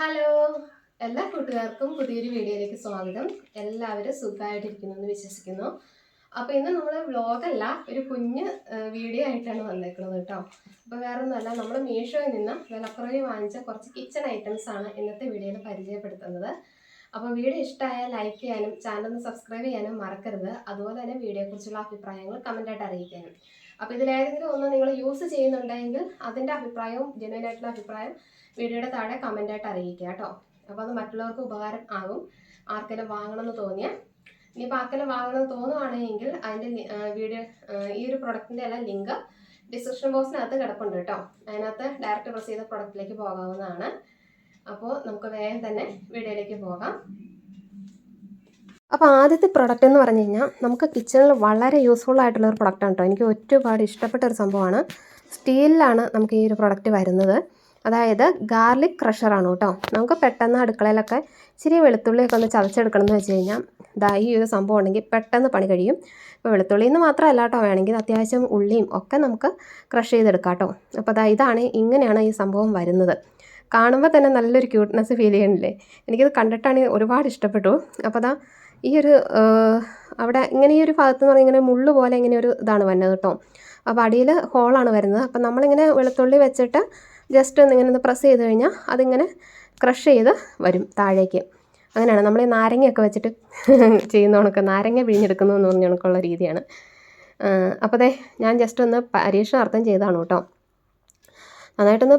Hello എല്ലാ കൂട്ടുകാർക്കും പുതിയൊരു വീഡിയോയിലേക്ക് സ്വാഗതം. എല്ലാവരും സുഖമായിട്ടിരിക്കുന്നു എന്ന് വിശ്വസിക്കുന്നു. അപ്പോൾ ഇന്ന് നമ്മൾ വ്ളോഗല്ല ഒരു കുഞ്ഞ് വീഡിയോ ആയിട്ടാണ് വന്നേക്കുന്നത് കേട്ടോ. അപ്പോൾ വേറെ ഒന്നുമല്ല നമ്മൾ മീഷോയിൽ നിന്ന് വിലക്കുറവിൽ വാങ്ങിച്ച കുറച്ച് കിച്ചൺ ഐറ്റംസ് ആണ് ഇന്നത്തെ വീഡിയോയിൽ പരിചയപ്പെടുത്തുന്നത്. അപ്പോൾ വീഡിയോ ഇഷ്ടമായാൽ ലൈക്ക് ചെയ്യാനും ചാനൽ ഒന്ന് സബ്സ്ക്രൈബ് ചെയ്യാനും മറക്കരുത്. അതുപോലെ തന്നെ വീഡിയോയെക്കുറിച്ചുള്ള അഭിപ്രായങ്ങൾ കമന്റായിട്ട് അറിയിക്കാനും. അപ്പോൾ ഇതിലേതെങ്കിലും ഒന്ന് നിങ്ങൾ യൂസ് ചെയ്യുന്നുണ്ടെങ്കിൽ അതിന്റെ അഭിപ്രായവും ജെന്വൻ ആയിട്ടുള്ള അഭിപ്രായം വീഡിയോയുടെ താഴെ കമന്റായിട്ട് അറിയിക്കുക കേട്ടോ. അപ്പോൾ അത് മറ്റുള്ളവർക്ക് ഉപകാരം ആകും. ആർക്കെല്ലാം വാങ്ങണമെന്ന് തോന്നിയാൽ ഇനിയിപ്പോൾ ആർക്കെല്ലാം വാങ്ങണമെന്ന് തോന്നുവാണെങ്കിൽ അതിന്റെ വീഡിയോ ഈ ഒരു പ്രൊഡക്റ്റിന്റെ എല്ലാം ലിങ്ക് ഡിസ്ക്രിപ്ഷൻ ബോക്സിനകത്ത് കിടപ്പുണ്ട് കേട്ടോ. അതിനകത്ത് ഡയറക്റ്റ് പ്രസ് ചെയ്ത പ്രൊഡക്റ്റിലേക്ക് പോകാവുന്നതാണ്. അപ്പോൾ നമുക്ക് വേഗം തന്നെ വീഡിയോയിലേക്ക് പോകാം. അപ്പോൾ ആദ്യത്തെ പ്രൊഡക്റ്റ് എന്ന് പറഞ്ഞു കഴിഞ്ഞാൽ നമുക്ക് കിച്ചണിൽ വളരെ യൂസ്ഫുൾ ആയിട്ടുള്ള ഒരു പ്രൊഡക്റ്റാണ് കേട്ടോ എനിക്ക് ഒരുപാട് ഇഷ്ടപ്പെട്ട ഒരു സംഭവമാണ്. സ്റ്റീലിലാണ് നമുക്ക് ഈ ഒരു പ്രൊഡക്റ്റ് വരുന്നത്. അതായത് ഗാർലിക് ക്രഷറാണ് കേട്ടോ നമുക്ക് പെട്ടെന്ന് അടുക്കളയിലൊക്കെ ഇച്ചിരി വെളുത്തുള്ളിയൊക്കെ ഒന്ന് ചതച്ചെടുക്കണം എന്ന് വെച്ച് കഴിഞ്ഞാൽ ഇതാ ഈ ഒരു സംഭവം ഉണ്ടെങ്കിൽ പെട്ടെന്ന് പണി കഴിയും. ഇപ്പോൾ വെളുത്തുള്ളി എന്ന് മാത്രമല്ല കേട്ടോ വേണമെങ്കിൽ അത്യാവശ്യം ഉള്ളിയും ഒക്കെ നമുക്ക് ക്രഷ് ചെയ്തെടുക്കാം കേട്ടോ അപ്പോൾ ദാ ഇതാണ് ഇങ്ങനെയാണ് ഈ സംഭവം വരുന്നത്. കാണുമ്പോൾ തന്നെ നല്ലൊരു ക്യൂട്ട്നെസ് ഫീൽ ചെയ്യണില്ലേ? എനിക്കത് കണ്ടിട്ടാണ് ഒരുപാട് ഇഷ്ടപ്പെട്ടു. അപ്പോൾ അതാ ഈ ഒരു അവിടെ ഇങ്ങനെ ഈ ഒരു ഭാഗത്ത് എന്ന് പറഞ്ഞാൽ ഇങ്ങനെ മുള്ളു പോലെ ഇങ്ങനെ ഒരു ഇതാണ് വന്നത് കേട്ടോ അപ്പോൾ അടിയിൽ ഹോളാണ് വരുന്നത്. അപ്പം നമ്മളിങ്ങനെ വെളുത്തുള്ളി വെച്ചിട്ട് ജസ്റ്റ് ഒന്ന് ഇങ്ങനെ ഒന്ന് പ്രസ് ചെയ്ത് കഴിഞ്ഞാൽ അതിങ്ങനെ ക്രഷ് ചെയ്ത് വരും താഴേക്ക്. അങ്ങനെയാണ്. നമ്മൾ ഈ നാരങ്ങയൊക്കെ വെച്ചിട്ട് ചെയ്യുന്ന കണക്ക് നാരങ്ങ പിഴിഞ്ഞെടുക്കുന്നു എന്ന് പറഞ്ഞ കണക്കുള്ള രീതിയാണ്. അപ്പോൾ അതെ ഞാൻ ജസ്റ്റ് ഒന്ന് പരീക്ഷണാർത്ഥം ചെയ്തതാണ് കേട്ടോ നന്നായിട്ടൊന്ന്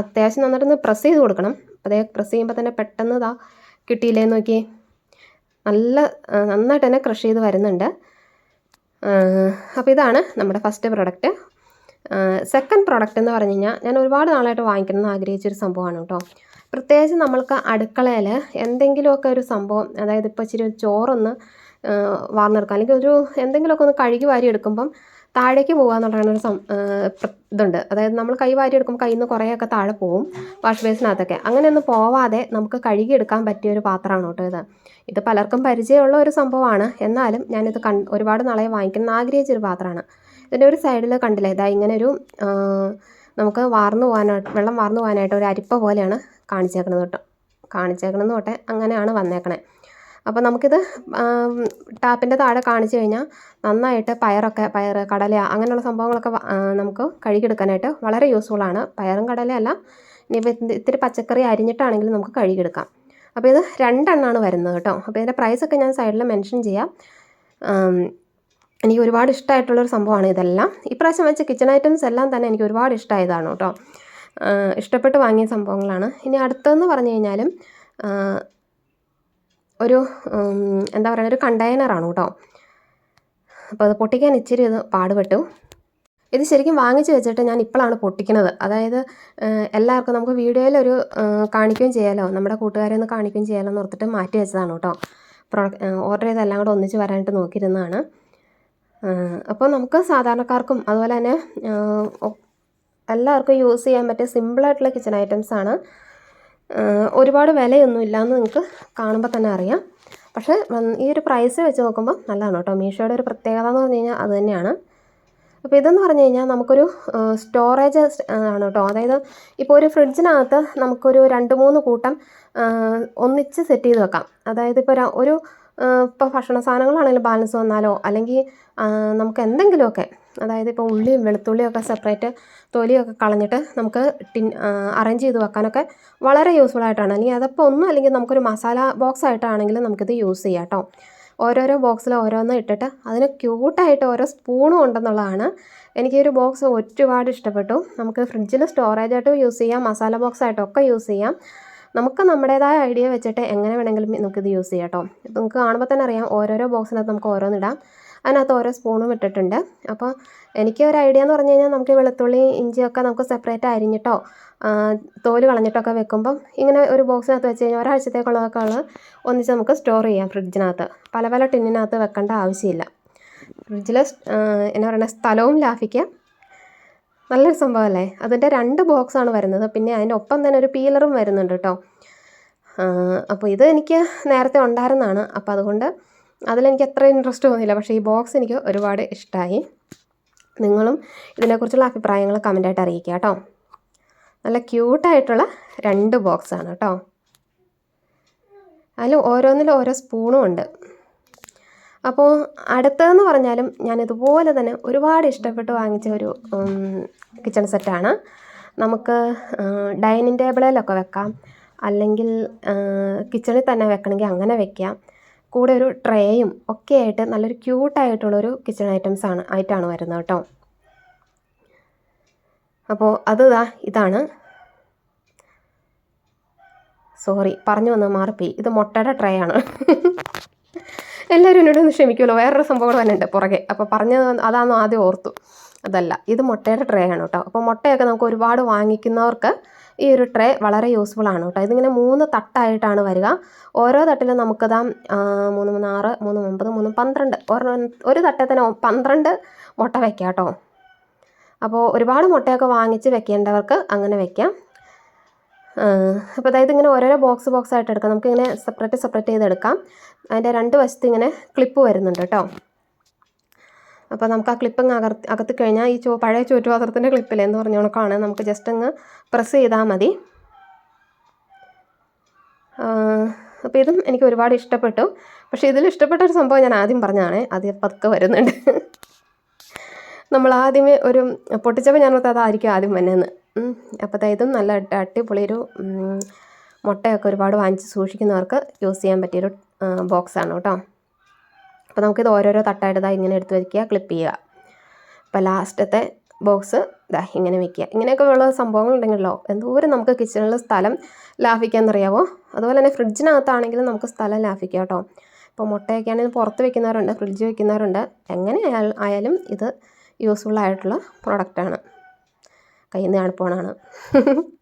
അത്യാവശ്യം നന്നായിട്ടൊന്ന് പ്രസ് ചെയ്ത് കൊടുക്കണം. അപ്പോൾ അതേ പ്രസ് ചെയ്യുമ്പോൾ തന്നെ പെട്ടെന്ന് ഇതാ കിട്ടിയില്ലേ നോക്കി നല്ല നന്നായിട്ട് തന്നെ ക്രഷ് ചെയ്ത് വരുന്നുണ്ട്. അപ്പോൾ ഇതാണ് നമ്മുടെ ഫസ്റ്റ് പ്രൊഡക്റ്റ് സെക്കൻഡ് പ്രൊഡക്റ്റ് എന്ന് പറഞ്ഞു കഴിഞ്ഞാൽ ഞാൻ ഒരുപാട് നാളായിട്ട് വാങ്ങിക്കണം എന്ന് ആഗ്രഹിച്ചൊരു സംഭവമാണ് കേട്ടോ. പ്രത്യേകിച്ച് നമ്മൾക്ക് അടുക്കളയിൽ എന്തെങ്കിലുമൊക്കെ ഒരു സംഭവം അതായത് ഇപ്പോൾ ഇച്ചിരി ചോറൊന്ന് വാർന്നെടുക്കാം. അല്ലെങ്കിൽ ഒരു എന്തെങ്കിലുമൊക്കെ ഒന്ന് കഴുകി വാരി എടുക്കുമ്പം താഴേക്ക് പോകുക എന്നുള്ളതാണ് ഒരു സം ഇതുണ്ട്. അതായത് നമ്മൾ കൈ വാരി എടുക്കുമ്പോൾ കയ്യിൽ നിന്ന് കുറേയൊക്കെ താഴെ പോകും വാഷ് ബേസിനകത്തൊക്കെ. ഒന്ന് പോവാതെ നമുക്ക് കഴുകി എടുക്കാൻ പറ്റിയ ഒരു പാത്രമാണ് കേട്ടോ ഇത്. ഇത് പലർക്കും പരിചയമുള്ള ഒരു സംഭവമാണ്. എന്നാലും ഞാനിത് കൺ ഒരുപാട് നാളെ വാങ്ങിക്കണം ആഗ്രഹിച്ച ആഗ്രഹിച്ചൊരു പാത്രമാണ്. ഇതിന്റെ ഒരു സൈഡിൽ കണ്ടില്ലേ? ഇതാ ഇങ്ങനൊരു നമുക്ക് വാർന്നു പോകാനായിട്ട് വെള്ളം വാർന്നു പോകാനായിട്ട് ഒരു അരിപ്പ പോലെയാണ് കാണിച്ചേക്കുന്നത് കേട്ടോ. കാണിച്ചേക്കണമെന്ന് തൊട്ടെ അങ്ങനെയാണ് വന്നേക്കണേ. അപ്പോൾ നമുക്കിത് ടാപ്പിന്റെ താഴെ കാണിച്ചു കഴിഞ്ഞാൽ നന്നായിട്ട് പയറൊക്കെ പയർ കടല അങ്ങനെയുള്ള സംഭവങ്ങളൊക്കെ നമുക്ക് കഴുകിയെടുക്കാനായിട്ട് വളരെ യൂസ്ഫുള്ളാണ് പയറും കടലയല്ല ഇനി ഇത് ഇത്തിരി പച്ചക്കറി അരിഞ്ഞിട്ടാണെങ്കിലും നമുക്ക് കഴുകിയെടുക്കാം. അപ്പോൾ ഇത് രണ്ടെണ്ണമാണ് വരുന്നത് കേട്ടോ. അപ്പോൾ ഇതിന്റെ പ്രൈസൊക്കെ ഞാൻ സൈഡിൽ മെൻഷൻ ചെയ്യാം. എനിക്ക് ഒരുപാട് ഇഷ്ടമായിട്ടുള്ളൊരു സംഭവമാണ് ഇതെല്ലാം. ഇപ്രാവശ്യം വെച്ച കിച്ചൺ ഐറ്റംസ് എല്ലാം തന്നെ എനിക്ക് ഒരുപാട് ഇഷ്ടമായതാണ് കേട്ടോ. ഇഷ്ടപ്പെട്ട് വാങ്ങിയ സംഭവങ്ങളാണ്. ഇനി അടുത്തതെന്ന് പറഞ്ഞു കഴിഞ്ഞാലും ഒരു എന്താ പറയുക ഒരു കണ്ടെയ്നറാണ് കേട്ടോ. അപ്പോൾ അത് പൊട്ടിക്കാൻ ഇച്ചിരി ഇത് പാടുപെട്ടു. ഇത് ശരിക്കും വാങ്ങിച്ചു വെച്ചിട്ട് ഞാൻ ഇപ്പോഴാണ് പൊട്ടിക്കുന്നത്. അതായത് എല്ലാവർക്കും നമുക്ക് വീഡിയോയിലൊരു കാണിക്കുകയും ചെയ്യാലോ? നമ്മുടെ കൂട്ടുകാരെ ഒന്ന് കാണിക്കുകയും ചെയ്യാമല്ലോ എന്ന് ഓർത്തിട്ട് മാറ്റി വെച്ചതാണ് കേട്ടോ. പ്രൊഡക്റ്റ് ഓർഡർ ചെയ്ത് എല്ലാം കൂടെ ഒന്നിച്ച് വരാനായിട്ട് നോക്കിയിരുന്നതാണ്. അപ്പോൾ നമുക്ക് സാധാരണക്കാർക്കും അതുപോലെ തന്നെ എല്ലാവർക്കും യൂസ് ചെയ്യാൻ പറ്റിയ സിമ്പിളായിട്ടുള്ള കിച്ചൺ ഐറ്റംസാണ് ഒരുപാട് വിലയൊന്നും ഇല്ലയെന്ന് നിങ്ങൾക്ക് കാണുമ്പോൾ തന്നെ അറിയാം. പക്ഷേ ഈ ഒരു പ്രൈസ് വെച്ച് നോക്കുമ്പോൾ നല്ലതാണ് കേട്ടോ. മീഷോയുടെ ഒരു പ്രത്യേകത എന്ന് പറഞ്ഞു കഴിഞ്ഞാൽ അത് തന്നെയാണ്. അപ്പോൾ ഇതെന്ന് പറഞ്ഞു കഴിഞ്ഞാൽ നമുക്കൊരു സ്റ്റോറേജ് ആണ് കേട്ടോ. അതായത് ഇപ്പോൾ ഒരു ഫ്രിഡ്ജിനകത്ത് നമുക്കൊരു രണ്ട് മൂന്ന് കൂട്ടം ഒന്നിച്ച് സെറ്റ് ചെയ്ത് വെക്കാം. അതായത് ഇപ്പോൾ ഒരു- ഇപ്പോൾ ഭക്ഷണ സാധനങ്ങളാണെങ്കിലും ബാലൻസ് വന്നാലോ അല്ലെങ്കിൽ നമുക്ക് എന്തെങ്കിലുമൊക്കെ അതായത് ഇപ്പോൾ ഉള്ളിയും വെളുത്തുള്ളിയും ഒക്കെ സെപ്പറേറ്റ് തൊലിയൊക്കെ കളഞ്ഞിട്ട് നമുക്ക് ടിൻ അറേഞ്ച് ചെയ്ത് വെക്കാനൊക്കെ വളരെ യൂസ്ഫുൾ ആയിട്ടാണ്. അല്ലെങ്കിൽ അതപ്പോൾ ഒന്നും അല്ലെങ്കിൽ നമുക്കൊരു മസാല ബോക്സ് ആയിട്ടാണെങ്കിലും നമുക്കിത് യൂസ് ചെയ്യാം കേട്ടോ ഓരോരോ ബോക്സിൽ ഓരോന്ന് ഇട്ടിട്ട് അതിന് ക്യൂട്ടായിട്ട് ഓരോ സ്പൂണും ഉണ്ടെന്നുള്ളതാണ്. എനിക്ക് ഈ ഒരു ബോക്സ് ഒരുപാട് ഇഷ്ടപ്പെട്ടു. നമുക്ക് ഫ്രിഡ്ജിൽ സ്റ്റോറേജ് ആയിട്ടും യൂസ് ചെയ്യാം മസാല ബോക്സ് ആയിട്ടൊക്കെ യൂസ് ചെയ്യാം. നമുക്ക് നമ്മുടേതായ ഐഡിയ വെച്ചിട്ട് എങ്ങനെ വേണമെങ്കിലും നമുക്കിത് യൂസ് ചെയ്യാം കേട്ടോ നമുക്ക് കാണുമ്പോൾ തന്നെ അറിയാം ഓരോരോ ബോക്സിനകത്ത് നമുക്ക് ഓരോന്നിടാം അതിനകത്ത് ഓരോ സ്പൂണും ഇട്ടിട്ടുണ്ട്. അപ്പോൾ എനിക്ക് ഒരു ഐഡിയ എന്ന് പറഞ്ഞു കഴിഞ്ഞാൽ നമുക്ക് വെളുത്തുള്ളി ഇഞ്ചിയൊക്കെ നമുക്ക് സെപ്പറേറ്റ് അരിഞ്ഞിട്ടോ തോൽ കളഞ്ഞിട്ടൊക്കെ വെക്കുമ്പം ഇങ്ങനെ ഒരു ബോക്സിനകത്ത് വെച്ച് കഴിഞ്ഞാൽ ഒരാഴ്ചത്തേക്കുള്ളതൊക്കെ ഉള്ളത് ഒന്നിച്ച് നമുക്ക് സ്റ്റോർ ചെയ്യാം ഫ്രിഡ്ജിനകത്ത് പല പല ടിന്നിനകത്ത് വെക്കേണ്ട ആവശ്യമില്ല. ഫ്രിഡ്ജിൽ എന്നാ പറയുക സ്ഥലവും ലാഭിക്കാം. നല്ലൊരു സംഭവമല്ലേ? അതിന്റെ രണ്ട് ബോക്സാണ് വരുന്നത്. പിന്നെ അതിന്റെ ഒപ്പം തന്നെ ഒരു പീലറും വരുന്നുണ്ട് കേട്ടോ. അപ്പോൾ ഇത് എനിക്ക് നേരത്തെ ഉണ്ടായിരുന്നതാണ്. അപ്പോൾ അതുകൊണ്ട് അതിലെനിക്ക് അത്ര ഇൻട്രസ്റ്റ് തോന്നിയില്ല. പക്ഷേ ഈ ബോക്സ് എനിക്ക് ഒരുപാട് ഇഷ്ടമായി നിങ്ങളും ഇതിനെക്കുറിച്ചുള്ള അഭിപ്രായങ്ങൾ കമന്റായിട്ട് അറിയിക്കുക കേട്ടോ. നല്ല ക്യൂട്ടായിട്ടുള്ള രണ്ട് ബോക്സാണ് കേട്ടോ. അതിൽ ഓരോന്നിലും ഓരോ സ്പൂണും ഉണ്ട്. അപ്പോൾ അടുത്തതെന്ന് പറഞ്ഞാലും ഞാൻ ഇതുപോലെ തന്നെ ഒരുപാട് ഇഷ്ടപ്പെട്ട് വാങ്ങിച്ച ഒരു കിച്ചൺ സെറ്റാണ് നമുക്ക് ഡൈനിങ് ടേബിളിലൊക്കെ വെക്കാം. അല്ലെങ്കിൽ കിച്ചണിൽ തന്നെ വെക്കണമെങ്കിൽ അങ്ങനെ വെക്കാം. കൂടെ ഒരു ട്രേയും ഒക്കെ ആയിട്ട് നല്ലൊരു ക്യൂട്ടായിട്ടുള്ളൊരു കിച്ചൺ ഐറ്റംസ് ആണ് ആയിട്ടാണ് വരുന്നത് കേട്ടോ. അപ്പോൾ അത് ഇതാണ്. സോറി പറഞ്ഞു വന്ന മാറിപ്പോയി. ഇത് മുട്ടയുടെ ട്രേ ആണ് എല്ലാവരും എന്നോട് ഒന്ന് ക്ഷമിക്കുമല്ലോ വേറൊരു സംഭവം ഉണ്ട് പുറകെ. അപ്പോൾ പറഞ്ഞത് അതാണെന്ന് ആദ്യം ഓർത്തു. അതല്ല ഇത് മുട്ടയുടെ ട്രേ ആണ് കേട്ടോ. അപ്പോൾ മുട്ടയൊക്കെ നമുക്ക് ഒരുപാട് വാങ്ങിക്കുന്നവർക്ക് ഈ ഒരു ട്രേ വളരെ യൂസ്ഫുൾ ആണ് കേട്ടോ. ഇതിങ്ങനെ മൂന്ന് തട്ടായിട്ടാണ് വരിക. ഓരോ തട്ടിലും നമുക്കതാ മൂന്ന് മൂന്ന് ആറ് മൂന്ന് ഒമ്പത് മൂന്ന് പന്ത്രണ്ട്. ഒരു തട്ടിൽ തന്നെ പന്ത്രണ്ട് മുട്ട വയ്ക്കാം കേട്ടോ. അപ്പോൾ ഒരുപാട് മുട്ടയൊക്കെ വാങ്ങിച്ച് വെക്കേണ്ടവർക്ക് അങ്ങനെ വെക്കാം. അപ്പോൾ അതായത് ഇങ്ങനെ ഓരോരോ ബോക്സ് ബോക്സ് ആയിട്ട് എടുക്കാം. നമുക്കിങ്ങനെ സെപ്പറേറ്റ് സെപ്പറേറ്റ് ചെയ്തെടുക്കാം. അതിന്റെ രണ്ട് വശത്ത് ഇങ്ങനെ ക്ലിപ്പ് വരുന്നുണ്ട് കേട്ടോ. അപ്പോൾ നമുക്ക് ആ ക്ലിപ്പ് അങ്ങ് അകത്തി കഴിഞ്ഞാൽ ഈ ചോ പഴയ ചുറ്റുപാത്രത്തിന്റെ ക്ലിപ്പില്ലേ എന്ന് പറഞ്ഞ കണക്കാണ് നമുക്ക് ജസ്റ്റ് അങ്ങ് പ്രസ് ചെയ്താൽ മതി. അപ്പോൾ ഇതും എനിക്ക് ഒരുപാട് ഇഷ്ടപ്പെട്ടു. പക്ഷേ ഇതിൽ ഇഷ്ടപ്പെട്ട ഒരു സംഭവം ഞാൻ ആദ്യം പറഞ്ഞതാണ് ആദ്യം പതുക്കെ വരുന്നുണ്ട്. നമ്മൾ ആദ്യമേ ഒരു പൊട്ടിച്ചപ്പോൾ ഞാൻ ഓർത്ത് അതായിരിക്കും ആദ്യം വന്നതെന്ന് അപ്പോൾ ഇതും നല്ല അടിപൊളി ഒരു മുട്ടയൊക്കെ ഒരുപാട് വാങ്ങിച്ച് സൂക്ഷിക്കുന്നവർക്ക് യൂസ് ചെയ്യാൻ പറ്റിയൊരു ബോക്സാണ് കേട്ടോ. അപ്പോൾ നമുക്കിത് ഓരോരോ തട്ടായിട്ട് ഇങ്ങനെ എടുത്ത് വയ്ക്കുക ക്ലിപ്പ് ചെയ്യുക. അപ്പോൾ ലാസ്റ്റത്തെ ബോക്സ് ഇതാ ഇങ്ങനെ വെക്കുക ഇങ്ങനെയൊക്കെ ഉള്ള സംഭവങ്ങൾ സംഭവങ്ങളുണ്ടെങ്കിലോ എന്തോരം നമുക്ക് കിച്ചണിൽ സ്ഥലം ലാഭിക്കാമെന്നറിയാവോ അതുപോലെ തന്നെ ഫ്രിഡ്ജിനകത്താണെങ്കിലും നമുക്ക് സ്ഥലം ലാഭിക്കാം കേട്ടോ. ഇപ്പോൾ മുട്ടയൊക്കെ ആണെങ്കിൽ പുറത്ത് വെക്കുന്നവരുണ്ട് ഫ്രിഡ്ജ് വെക്കുന്നവരുണ്ട്. എങ്ങനെ ആയാലും ഇത് യൂസ്ഫുൾ ആയിട്ടുള്ള പ്രൊഡക്റ്റാണ് കയ്യിൽ നിന്ന് അണുപ്പോണാണ്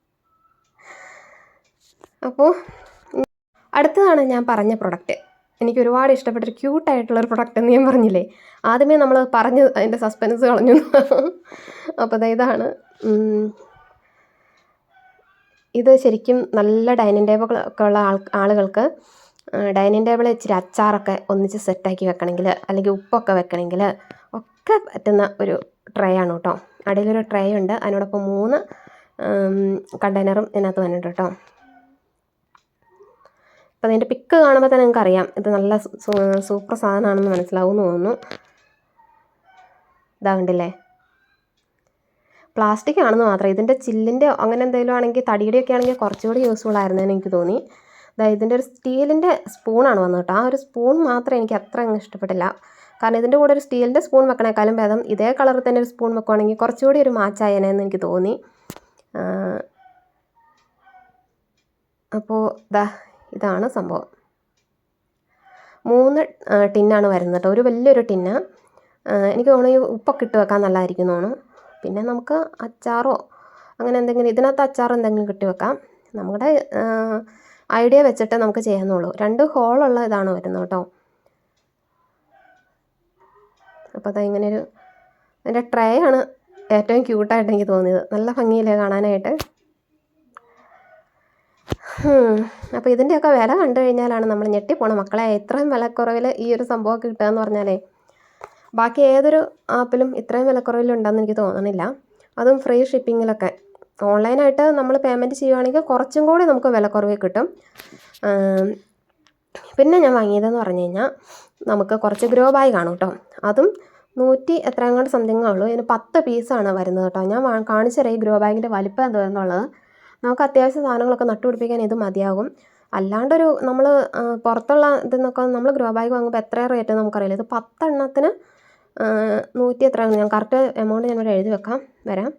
അപ്പോൾ അടുത്തതാണ് ഞാൻ പറഞ്ഞ പ്രൊഡക്റ്റ് എനിക്ക് ഒരുപാട് ഇഷ്ടപ്പെട്ട ഒരു ക്യൂട്ടായിട്ടുള്ളൊരു പ്രൊഡക്റ്റ് എന്ന് ഞാൻ പറഞ്ഞില്ലേ? ആദ്യമേ നമ്മൾ പറഞ്ഞ് അതിന്റെ സസ്പെൻസ് കളഞ്ഞു അപ്പോൾ ഇതാണ്. ഇത് ശരിക്കും നല്ല ഡൈനിങ് ടേബിൾ ഒക്കെ ഉള്ള ആൾ ആളുകൾക്ക് ഡൈനിങ് ടേബിൾ ഇച്ചിരി അച്ചാറൊക്കെ ഒന്നിച്ച് സെറ്റാക്കി വെക്കണമെങ്കിൽ അല്ലെങ്കിൽ ഉപ്പൊക്കെ വെക്കണമെങ്കിൽ ഒക്കെ പറ്റുന്ന ഒരു ട്രേ ആണ് കേട്ടോ. അടിയിലൊരു ട്രേ ഉണ്ട്. അതിനോടൊപ്പം മൂന്ന് കണ്ടെയ്നറും ഇതിനകത്ത് വന്നിട്ടുണ്ട് കേട്ടോ. അപ്പോൾ അതിന്റെ പിക്ക് കാണുമ്പോൾ തന്നെ നിങ്ങൾക്ക് അറിയാം ഇത് നല്ല സൂപ്പർ സാധനമാണെന്ന് മനസ്സിലാവും തോന്നുന്നു. ഇതാ കണ്ടില്ലേ? പ്ലാസ്റ്റിക് ആണെന്ന് മാത്രം. ഇതിന്റെ ചില്ലിന്റെ അങ്ങനെ എന്തെങ്കിലും ആണെങ്കിൽ തടിയുടെയൊക്കെ ആണെങ്കിൽ കുറച്ചുകൂടി യൂസ്ഫുൾ ആയിരുന്നേന്ന് എനിക്ക് തോന്നി. അതായത് ഇതിന്റെ ഒരു സ്റ്റീലിന്റെ സ്പൂണാണ് വന്നത് കേട്ടോ. ആ ഒരു സ്പൂൺ മാത്രം എനിക്ക് അത്ര അങ്ങ് ഇഷ്ടപ്പെട്ടില്ല. കാരണം ഇതിന്റെ കൂടെ ഒരു സ്റ്റീലിന്റെ സ്പൂൺ വെക്കണേക്കാളും ഭേദം ഇതേ കളറിൽ തന്നെ ഒരു സ്പൂൺ വെക്കുവാണെങ്കിൽ കുറച്ചുകൂടി ഒരു മാച്ചായനെന്ന് എനിക്ക് തോന്നി. അപ്പോൾ ദാ ഇതാണ് സംഭവം. മൂന്ന് ടിന്നാണ് വരുന്നത് കേട്ടോ. ഒരു വലിയൊരു ടിന്ന്. എനിക്ക് തോന്നുന്നു ഉപ്പൊക്കെ ഇട്ട് വെക്കാൻ നല്ലതായിരിക്കും തോന്നുന്നു. പിന്നെ നമുക്ക് അച്ചാറോ അങ്ങനെ എന്തെങ്കിലും ഇതിനകത്ത് അച്ചാർ എന്തെങ്കിലും കിട്ടി വെക്കാം. നമ്മുടെ ഐഡിയ വെച്ചിട്ട് നമുക്ക് ചെയ്യുന്നുള്ളൂ രണ്ട് ഹോളുള്ള ഇതാണ് വരുന്നത് കേട്ടോ. അപ്പോൾ അതാ ഇങ്ങനെ ഒരു അതിന്റെ ട്രേ ആണ് ഏറ്റവും ക്യൂട്ടായിട്ട് എനിക്ക് തോന്നിയത്. നല്ല ഭംഗിയില്ലേ കാണാനായിട്ട്. അപ്പോൾ ഇതിന്റെയൊക്കെ വില കണ്ടു കഴിഞ്ഞാലാണ് നമ്മൾ ഞെട്ടിപ്പോണം മക്കളെ ഇത്രയും വിലക്കുറവിൽ ഈ ഒരു സംഭവമൊക്കെ കിട്ടുക എന്ന് പറഞ്ഞാലേ ബാക്കി ഏതൊരു ആപ്പിലും ഇത്രയും വിലക്കുറവിലുണ്ടെന്ന് എനിക്ക് തോന്നണില്ല. അതും ഫ്രീ ഷിപ്പിങ്ങിലൊക്കെ. ഓൺലൈനായിട്ട് നമ്മൾ പേയ്മെന്റ് ചെയ്യുവാണെങ്കിൽ കുറച്ചും കൂടി നമുക്ക് വിലക്കുറവ് കിട്ടും. പിന്നെ ഞാൻ വാങ്ങിയതെന്ന് പറഞ്ഞു കഴിഞ്ഞാൽ നമുക്ക് കുറച്ച് ഗ്രോ ബാഗ് കാണും കേട്ടോ. അതും നൂറ്റി എത്രയും കൊണ്ട് സംതിങ്ങേ ഉള്ളൂ. ഇതിന് പത്ത് പീസാണ് വരുന്നത് കേട്ടോ. ഞാൻ കാണിച്ചു തരാം ഈ ഗ്രോ ബാഗിന്റെ വലിപ്പം എന്താണെന്നുള്ളത് നമുക്ക് അത്യാവശ്യ സാധനങ്ങളൊക്കെ നട്ടുപിടിപ്പിക്കാൻ ഇത് മതിയാകും. അല്ലാണ്ടൊരു നമ്മൾ പുറത്തുള്ള ഇതെന്നൊക്കെ നമ്മൾ ഗ്രോ ബാഗ് വാങ്ങുമ്പോൾ എത്ര റേറ്റ് നമുക്കറിയില്ല. ഇത് പത്തെണ്ണത്തിന് നൂറ്റി എത്ര ഞാൻ കറക്റ്റ് എമൗണ്ട് ഞാനിവിടെ എഴുതി വെക്കാം. വരാം.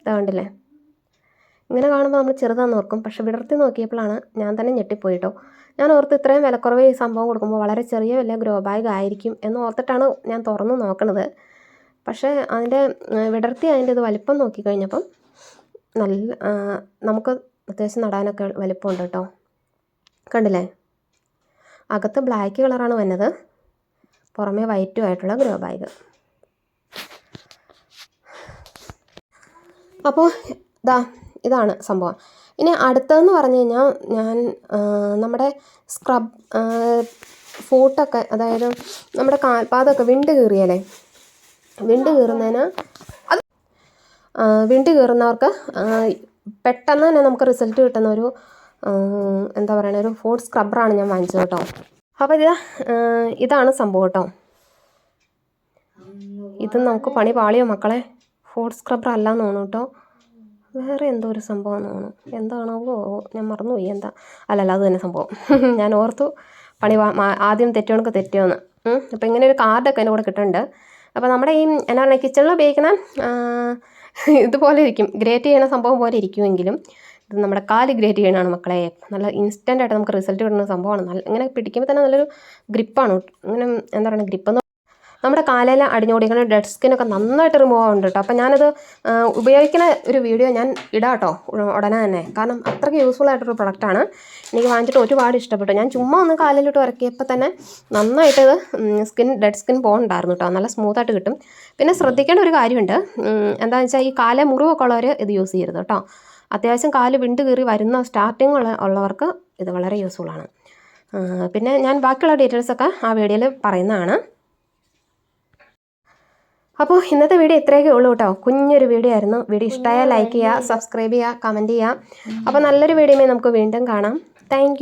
ഇതാ കണ്ടില്ലേ? ഇങ്ങനെ കാണുമ്പോൾ നമ്മൾ ചെറുതാന്ന് ഓർക്കും. പക്ഷെ വിടർത്തി നോക്കിയപ്പോഴാണ് ഞാൻ തന്നെ ഞെട്ടിപ്പോയിട്ടോ. ഞാൻ ഓർത്ത് ഇത്രയും വിലക്കുറവ് ഈ സംഭവം കൊടുക്കുമ്പോൾ വളരെ ചെറിയ വലിയ ഗ്രോ ബാഗ് ആയിരിക്കും എന്ന് ഓർത്തിട്ടാണ് ഞാൻ തുറന്ന് നോക്കണത്. പക്ഷേ അതിന്റെ വിടർത്തി അതിന്റെ ഇത് വലിപ്പം നോക്കിക്കഴിഞ്ഞപ്പം നല്ല നമുക്ക് അത്യാവശ്യം നടാനൊക്കെ വലിപ്പമുണ്ട് കേട്ടോ. കണ്ടില്ലേ? അകത്ത് ബ്ലാക്ക് കളറാണ് വന്നത്. പുറമേ വൈറ്റും ആയിട്ടുള്ള ഗ്രോ ബാഗ്. അപ്പോൾ ഇതാ ഇതാണ് സംഭവം. ഇനി അടുത്തതെന്ന് പറഞ്ഞു കഴിഞ്ഞാൽ ഞാൻ നമ്മുടെ സ്ക്രബ് ഫൂട്ടൊക്കെ അതായത് നമ്മുടെ കാൽപാദമൊക്കെ വിണ്ട് കീറിയാലേ വിണ്ട് കീറുന്നതിന് വിണ്ട് കയറുന്നവർക്ക് പെട്ടെന്ന് തന്നെ നമുക്ക് റിസൾട്ട് കിട്ടുന്ന ഒരു എന്താ പറയുക ഒരു ഫുഡ് സ്ക്രബ്ബറാണ് ഞാൻ വാങ്ങിച്ചത് കേട്ടോ. അപ്പോൾ ഇതാ ഇതാണ് സംഭവം കേട്ടോ. ഇത് നമുക്ക് പണി പാളിയോ മക്കളെ? ഫുഡ് സ്ക്രബ്ബർ അല്ല എന്ന് തോന്നുന്നു കേട്ടോ. വേറെ എന്തോ ഒരു സംഭവം തോന്നുന്നു. എന്താണാവോ? ഞാൻ മറന്നുപോയി. എന്താ? അല്ലല്ല അത് തന്നെ സംഭവം. ഞാൻ ഓർത്തു പണി ആദ്യം തെറ്റിയോണക്ക് തെറ്റിയോന്ന്. അപ്പോൾ ഇങ്ങനെ ഒരു കാർഡൊക്കെ എന്റെ കൂടെ കിട്ടുന്നുണ്ട്. അപ്പോൾ നമ്മുടെ ഈ എന്നാ പറയുക കിച്ചണിൽ ഉപയോഗിക്കുന്ന ഇതുപോലെ ഇരിക്കും ഗ്രേറ്റ് ചെയ്യണ സംഭവം പോലെ ഇരിക്കുമെങ്കിലും ഇത് നമ്മുടെ കാൽ ഗ്രേറ്റ് ചെയ്യണമാണ് മക്കളെ. നല്ല ഇൻസ്റ്റന്റ് ആയിട്ട് നമുക്ക് റിസൾട്ട് കിട്ടുന്ന സംഭവമാണ്. നല്ല ഇങ്ങനെ പിടിക്കുമ്പോൾ തന്നെ നല്ലൊരു ഗ്രിപ്പാണ് ഇങ്ങനെ എന്താ പറയുക ഗ്രിപ്പ് എന്ന് നമ്മുടെ കാലയിലെ അടിഞ്ഞോടിക്കുന്ന ഡെഡ് സ്കിന്നൊക്കെ നന്നായിട്ട് റിമൂവ് ആവുന്നുണ്ട് കേട്ടോ അപ്പോൾ ഞാനത് ഉപയോഗിക്കുന്ന ഒരു വീഡിയോ ഞാൻ ഇടാം കേട്ടോ ഉടനെ തന്നെ. കാരണം അത്രയ്ക്ക് യൂസ്ഫുൾ ആയിട്ടൊരു പ്രൊഡക്റ്റാണ് എനിക്ക് വാങ്ങിച്ചിട്ട് ഒരുപാട് ഇഷ്ടപ്പെട്ടു. ഞാൻ ചുമ്മാ ഒന്ന് കാലിലിട്ട് ഇറക്കിയപ്പോൾ തന്നെ നന്നായിട്ട് സ്കിൻ ഡെഡ് സ്കിൻ പോകുന്നുണ്ടായിരുന്നു കേട്ടോ നല്ല സ്മൂത്തായിട്ട് കിട്ടും. പിന്നെ ശ്രദ്ധിക്കേണ്ട ഒരു കാര്യമുണ്ട്. എന്താണെന്ന് വെച്ചാൽ ഈ കാല മുറിവൊക്കെ ഉള്ളവർ ഇത് യൂസ് ചെയ്യരുത് കേട്ടോ അത്യാവശ്യം കാൽ വിണ്ട് കീറി വരുന്ന സ്റ്റാർട്ടിങ് ഉള്ളവർക്ക് ഇത് വളരെ യൂസ്ഫുൾ ആണ്. പിന്നെ ഞാൻ ബാക്കിയുള്ള ഡീറ്റെയിൽസൊക്കെ ആ വീഡിയോയിൽ പറയുന്നതാണ്. അപ്പോൾ ഇന്നത്തെ വീഡിയോ ഇത്രയൊക്കെ ഉള്ളൂ കേട്ടോ. കുഞ്ഞൊരു വീഡിയോ ആയിരുന്നു. വീഡിയോ ഇഷ്ടമായ ലൈക്ക് ചെയ്യുക സബ്സ്ക്രൈബ് ചെയ്യുക കമന്റ് ചെയ്യുക. അപ്പോൾ നല്ലൊരു വീഡിയോ നമുക്ക് വീണ്ടും കാണാം. താങ്ക്